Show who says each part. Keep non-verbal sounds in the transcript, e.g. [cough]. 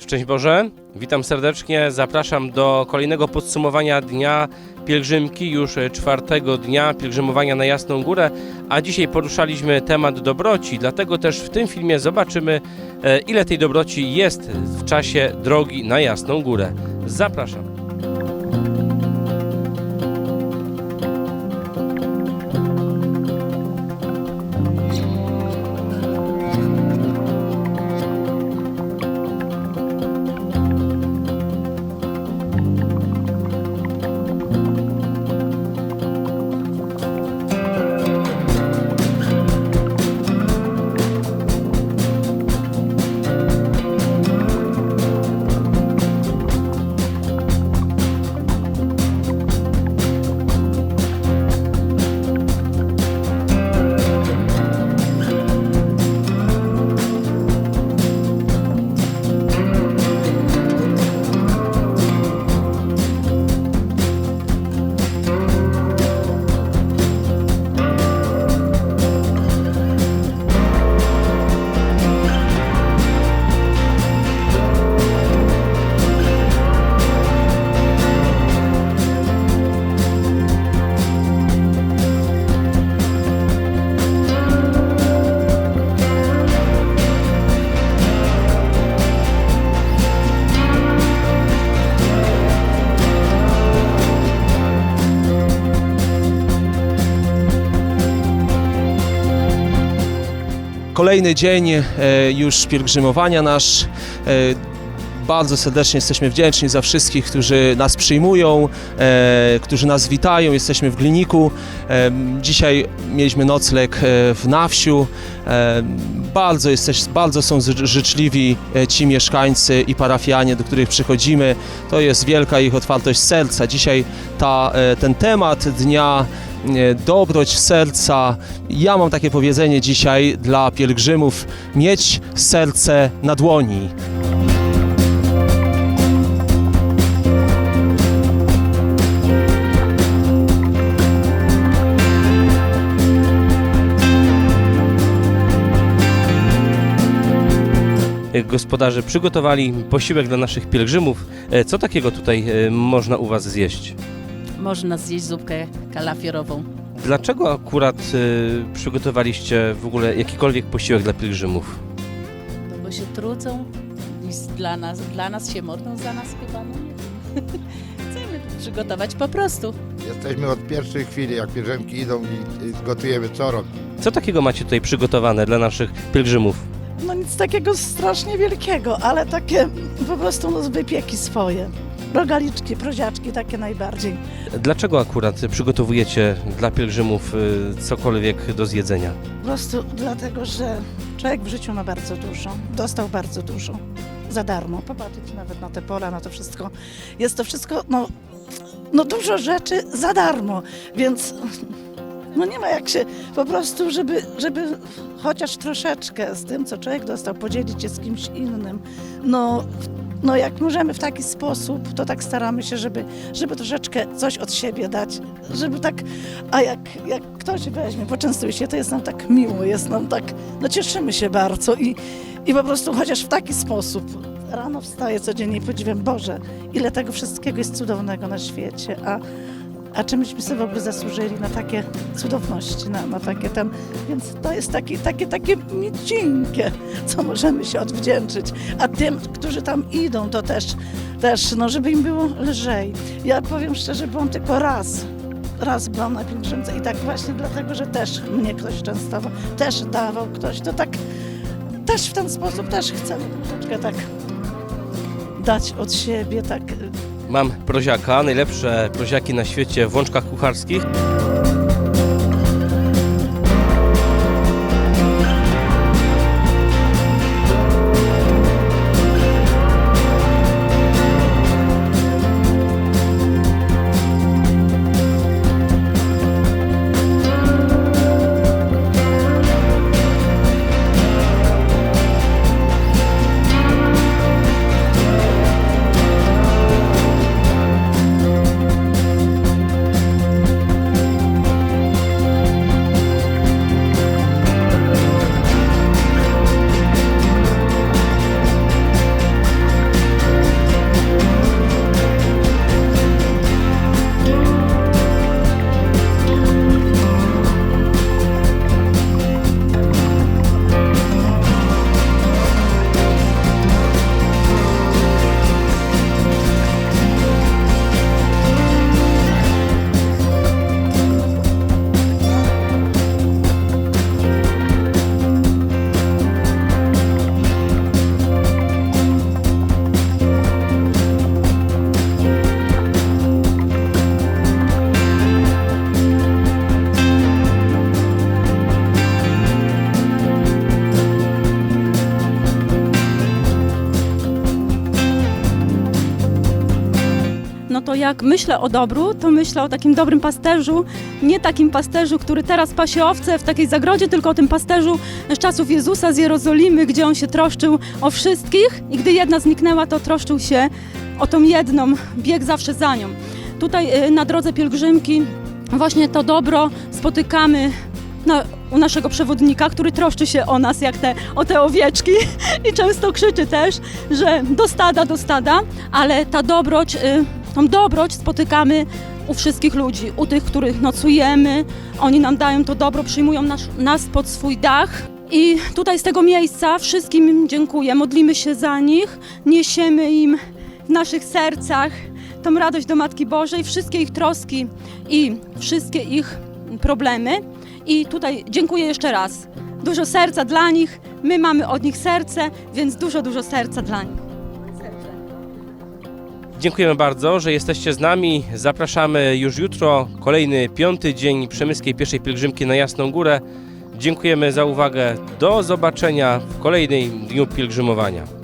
Speaker 1: Szczęść Boże, witam serdecznie, zapraszam do kolejnego podsumowania Dnia Pielgrzymki, już czwartego dnia pielgrzymowania na Jasną Górę, a dzisiaj poruszaliśmy temat dobroci, dlatego też w tym filmie zobaczymy, e, ile tej dobroci jest w czasie drogi na Jasną Górę. Zapraszam.
Speaker 2: Kolejny dzień e, już pielgrzymowania nasz. E, Bardzo serdecznie jesteśmy wdzięczni za wszystkich, którzy nas przyjmują, e, którzy nas witają. Jesteśmy w Gliniku. E, Dzisiaj mieliśmy nocleg e, w Nawsiu. E, Bardzo, jesteś, bardzo są życzliwi ci mieszkańcy i parafianie, do których przychodzimy. To jest wielka ich otwartość serca. Dzisiaj ta, ten temat dnia dobroć serca. Ja mam takie powiedzenie dzisiaj dla pielgrzymów: mieć serce na dłoni.
Speaker 1: E, Gospodarze przygotowali posiłek dla naszych pielgrzymów. E, Co takiego tutaj e, można u Was zjeść?
Speaker 3: Można zjeść zupkę kalafierową.
Speaker 1: Dlaczego akurat e, przygotowaliście w ogóle jakikolwiek posiłek dla pielgrzymów?
Speaker 3: No bo się trudzą i dla nas, dla nas się modlą, za nas chyba no nie wiem. [laughs] Chcemy przygotować po prostu.
Speaker 4: Jesteśmy od pierwszej chwili, jak pielgrzymki idą i, i gotujemy co rok.
Speaker 1: Co takiego macie tutaj przygotowane dla naszych pielgrzymów?
Speaker 5: No nic takiego strasznie wielkiego, ale takie po prostu no, wypieki swoje. Rogaliczki, proziaczki, takie najbardziej.
Speaker 1: Dlaczego akurat przygotowujecie dla pielgrzymów y, cokolwiek do zjedzenia?
Speaker 5: Po prostu dlatego, że człowiek w życiu ma bardzo dużo, dostał bardzo dużo za darmo. Popatrzeć nawet na te pola, na to wszystko. Jest to wszystko, no, no dużo rzeczy za darmo, więc no nie ma jak się po prostu, żeby, żeby chociaż troszeczkę z tym, co człowiek dostał, podzielić się z kimś innym. No, no jak możemy w taki sposób, to tak staramy się, żeby, żeby troszeczkę coś od siebie dać, żeby tak, a jak, jak ktoś weźmie, poczęstuje się, to jest nam tak miło, jest nam tak, no cieszymy się bardzo i, i po prostu chociaż w taki sposób rano wstaję codziennie i podziwiam, Boże, ile tego wszystkiego jest cudownego na świecie, a, a czy myśmy sobie w ogóle zasłużyli na takie cudowności, na, na takie tam, więc to jest takie, takie, takie micinkie, co możemy się odwdzięczyć. A tym, którzy tam idą, to też, też no, żeby im było lżej. Ja powiem szczerze, byłam tylko raz, raz byłam na pielgrzymce i tak właśnie dlatego, że też mnie ktoś częstował, też dawał ktoś, to tak też w ten sposób też chcemy troszeczkę tak dać od siebie, tak
Speaker 1: Mam proziaka, najlepsze proziaki na świecie w łączkach kucharskich.
Speaker 6: No to jak myślę o dobru, to myślę o takim dobrym pasterzu, nie takim pasterzu, który teraz pasie owce w takiej zagrodzie, tylko o tym pasterzu z czasów Jezusa z Jerozolimy, gdzie on się troszczył o wszystkich i gdy jedna zniknęła, to troszczył się o tą jedną, biegł zawsze za nią. Tutaj y, na drodze pielgrzymki właśnie to dobro spotykamy na, u naszego przewodnika, który troszczy się o nas, jak te, o te owieczki [laughs] i często krzyczy też, że do stada, do stada, ale ta dobroć, y, tą dobroć spotykamy u wszystkich ludzi, u tych, których nocujemy, oni nam dają to dobro, przyjmują nas, nas pod swój dach. I tutaj z tego miejsca wszystkim im dziękuję, modlimy się za nich, niesiemy im w naszych sercach tą radość do Matki Bożej, wszystkie ich troski i wszystkie ich problemy. I tutaj dziękuję jeszcze raz. Dużo serca dla nich, my mamy od nich serce, więc dużo, dużo serca dla nich.
Speaker 1: Dziękujemy bardzo, że jesteście z nami. Zapraszamy już jutro, kolejny piąty dzień przemyskiej pierwszej pielgrzymki na Jasną Górę. Dziękujemy za uwagę. Do zobaczenia w kolejnym dniu pielgrzymowania.